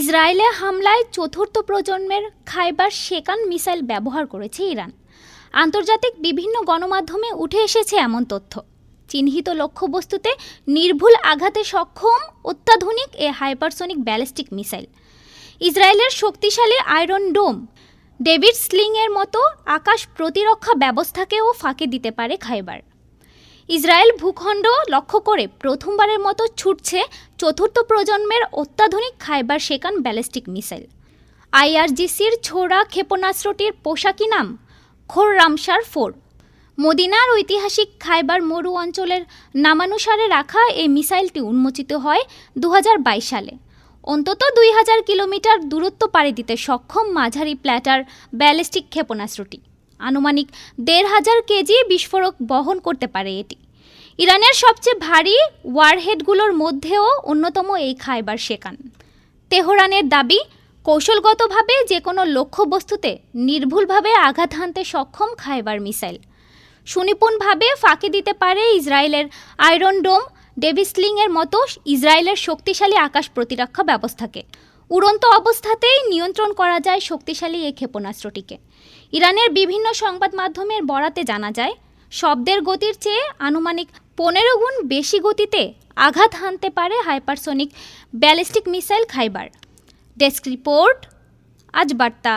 ইসরায়েলে হামলায় চতুর্থ প্রজন্মের খাইবার শেকান মিসাইল ব্যবহার করেছে ইরান। আন্তর্জাতিক বিভিন্ন গণমাধ্যমে উঠে এসেছে এমন তথ্য। চিহ্নিত লক্ষ্যবস্তুতে নির্ভুল আঘাতে সক্ষম অত্যাধুনিক এ হাইপারসোনিক ব্যালিস্টিক মিসাইল। ইসরায়েলের শক্তিশালী আয়রন ডোম, ডেভিড স্লিংয়ের মতো আকাশ প্রতিরক্ষা ব্যবস্থাকেও ফাঁকে দিতে পারে খাইবার। ইসরায়েল ভূখণ্ড লক্ষ্য করে প্রথমবারের মতো ছুটছে চতুর্থ প্রজন্মের অত্যাধুনিক খাইবার শেকান ব্যালিস্টিক মিসাইল। আইআরজিসির ছোড়া ক্ষেপণাস্ত্রটির পোশাকি নাম খোররামসার ফোর। মদিনার ঐতিহাসিক খাইবার মরু অঞ্চলের নামানুসারে রাখা এই মিসাইলটি উন্মোচিত হয় দু হাজার বাইশ সালে। অন্তত দুই হাজার কিলোমিটার দূরত্ব পাড়ি দিতে সক্ষম মাঝারি প্ল্যাটার ব্যালিস্টিক ক্ষেপণাস্ত্রটি। আনুমানিক দেড় হাজার কেজি বিস্ফোরক বহন করতে পারে এটি। ইরানের সবচেয়ে ভারী ওয়ারহেডগুলোর মধ্যেও অন্যতম এই খাইবার শেখান তেহরানের দাবি, কৌশলগতভাবে যে কোনো লক্ষ্যবস্তুতে নির্ভুলভাবে আঘাত হানতে সক্ষম খাইবার মিসাইল। সুনিপুণভাবে ফাঁকি দিতে পারে ইসরায়েলের আয়রন ডোম, ডেভিসলিংয়ের মতো ইসরায়েলের শক্তিশালী আকাশ প্রতিরক্ষা ব্যবস্থাকে। উড়ন্ত অবস্থাতেই নিয়ন্ত্রণ করা যায় শক্তিশালী এই ক্ষেপণাস্ত্রটিকে। ইরানের বিভিন্ন সংবাদ মাধ্যমের বরাতে জানা যায়, শব্দের গতির চেয়ে আনুমানিক পনেরো গুণ বেশি গতিতে আঘাত হানতে পারে hypersonic ballistic missile Khaibar. Desk report, আজ বার্তা।